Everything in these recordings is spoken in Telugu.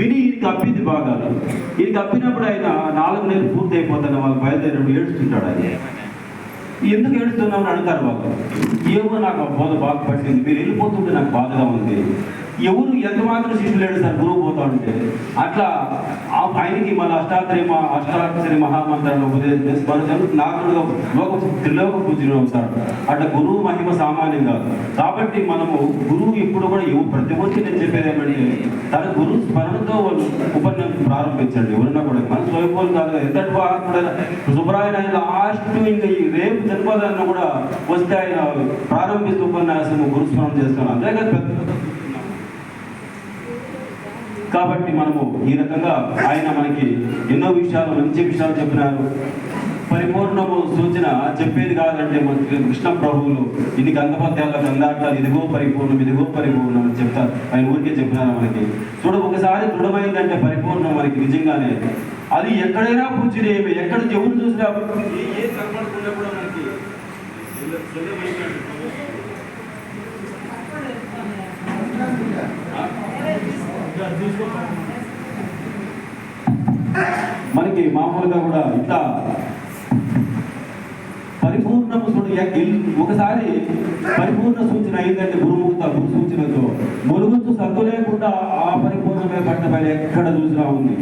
విని ఈయనకి అప్పింది బాగా ఈయనకి అప్పినప్పుడు ఆయన నాలుగు నెలలు పూర్తి అయిపోతాను వాళ్ళు బయలుదేరి ఏడుస్తుంటాడు ఆయన. ఎందుకు ఏడుస్తున్నామని అడుగుతారు వాళ్ళు. ఏమో నాకు ఆ బోధ బాగా పట్టింది. మీరు వెళ్ళిపోతుంటే నాకు బాధగా ఉంది. ఎవరు ఎంత మాత్రం చూసి లేడు సార్ గురువు పోతా ఉంటే. అట్లా ఆ ఆయనకి మన అష్టాత్రి అష్టాక్షరి మహామంత్రాన్ని ఉపదేశం చేసి మన జనులు నాకుడుగా లోక త్రిలోక పూజనం సార్. అట్లా గురువు మహిమ సామాన్యం కాదు. కాబట్టి మనము గురువు ఇప్పుడు కూడా ప్రతి ఒక్కరికి నేను చెప్పేది తన గురువు స్మరణతో వాళ్ళు ఉపన్యాసం ప్రారంభించండి. ఎవరన్నా కూడా మన స్వయంపోలు కాదు ఎంతటి మహాత్ముడైనా సుబ్రాయన లాస్ట్ ఇంకా ఈ రేపు జన్మదాన్ని కూడా వస్తే ఆయన ప్రారంభిస్తూ ఉపన్యాసం గురుస్మరణం చేస్తున్నాం అంతేకాదు కాబట్టి మనము ఈ రకంగా ఆయన మనకి ఎన్నో విషయాలు మంచి విషయాలు చెప్పినారు. పరిపూర్ణము సూచన చెప్పేది కాదంటే మనకి కృష్ణ ప్రభువులు ఇది గంగపత్యాల గంధాటాలు ఇదిగో పరిపూర్ణం ఇదిగో పరిపూర్ణం అని చెప్తారు. ఆయన ఊరికే చెప్పినారు మనకి. చూడ ఒకసారి దృఢమైందంటే పరిపూర్ణం మనకి నిజంగానే. అది ఎక్కడైనా పూజనేమి ఎక్కడ ఎవరు చూసినా ఏ- ఏ కనపడకుండా కూడా మనకి. మనకి మామూలుగా కూడా ఇంత పరిపూర్ణ చూడు ఒకసారి పరిపూర్ణ సూచన అయిందంటే గురుముక్త గురు సూచనతో. మురుగుతూ సత్తు లేకుండా ఆ పరిపూర్ణమే పైన ఎక్కడ చూసినా ఉంది.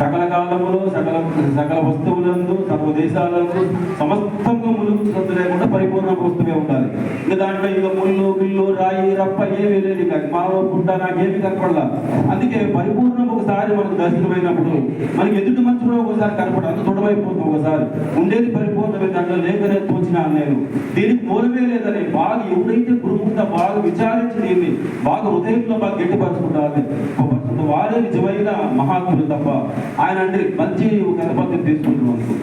సకల కాలములో సకల సకల వస్తువులందు సర్వ దేశాలందు సమస్తంగా ములుగు సత్తు లేకుండా పరిపూర్ణ వస్తువే ఉండాలి. ఇంకా దాంట్లో ఇక ముళ్ళు గిల్లు రాయి రప్ప ఏమీ లేదు ఇక మాలో పుట్ట నాకేమి కనపడలా. అందుకే పరిపూర్ణం ఒకసారి మనకు దర్శనమైనప్పుడు మనకి ఎదుటి మనుషులు ఒకసారి కనపడదు అంత దృఢమైపోతుంది ఒకసారి ఉండేది పరిపూర్ణమే దాంట్లో లేకనే తోచినాను నేను. దీనికి మూలమే లేదని బాగా ఎవరైతే గురుముంద బాగా విచారించి దీన్ని బాగా హృదయంలో బాగా గట్టిపరచుకుంటారని పరుచుకుంటారు వారే నిజమైన మహాత్ములు తప్ప ఆయన అంటే మంచి గణపతిని తీసుకుంటున్నాను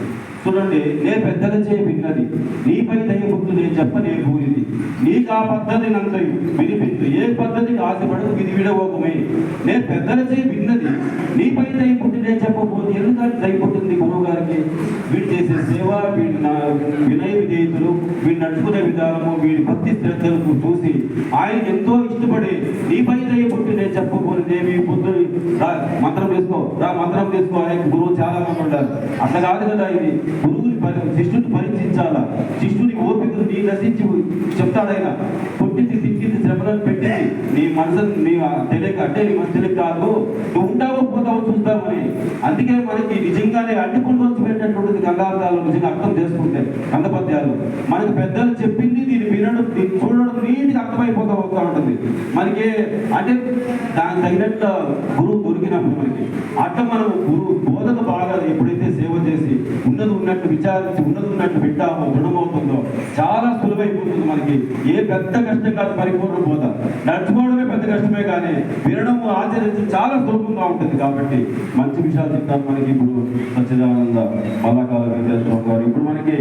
చూడండి నే పెద్దలచే విన్నది. నీపై దయభక్తులు నేను చెప్ప నే భూరిది నీకు ఆ పద్ధతి నంత వినిపించు ఆశపడదు విధి విడవకమే నేను పెద్దల చేయి విన్నది నీపై దయపుట్టి నేను చెప్పబోదు ఎందుకంటే దయపుట్టింది గురువు గారికి? వీడు చేసే సేవ వీడి నా వినయ విధేయతలు వీడు నడుచుకునే విధానము వీడి భక్తి శ్రద్ధలకు చూసి ఆయన ఎంతో ఇష్టపడి నీపై దయపుట్టి నేను చెప్పబోదు దేవి బుద్ధుడు రా మంత్రం తీసుకో రా మంత్రం తీసుకో అనే గురువు చాలా మంది ఉంటారు అట్లా కాదు కదా ఇది. గురువుని పరి శిష్యుని పరీక్షించాలా? శిష్యుని ఓపికను నీ నశించి చెప్తాడైనా పుట్టింది తిట్టింది శ్రమలను పెట్టి నీ మనసు నీ తెలియక అంటే నీ మనసు తెలియక కాదు నువ్వు ఉంటావో పోతావో చూస్తావని అందుకే మనకి నిజంగానే అడ్డుకుంటూ వచ్చి పెట్టేటువంటిది గంగార్థాలు నిజంగా అర్థం చేసుకుంటే కందపద్యాలు మనకి పెద్దలు చెప్పింది దీన్ని వినడం దీన్ని చూడడం నీటికి అర్థమైపోతా వస్తూ ఉంటుంది. మనకి అంటే దానికి తగినట్టు గురువు దొరికినప్పుడు మనకి అట్లా మనం గురువు బోధన బాగా ఎప్పుడైతే సేవ ఉన్నట్టు విచారించి ఉన్నది ఉన్నట్టు పెట్టామో గుణమవుతుందో చాలా సులువైపోతుంది మనకి. ఏ పెద్ద కష్టం కాదు పరిపూర్ణ బోధ. నడుచుకోవడమే పెద్ద కష్టమే కానీ వినడం ఆచరించి చాలా సులభంగా ఉంటుంది కాబట్టి మంచి విషయాలు చెప్తారు మనకి ఇప్పుడు సచ్చిదానంద బాలకాల వెంకటేశ్వర గారు. ఇప్పుడు మనకి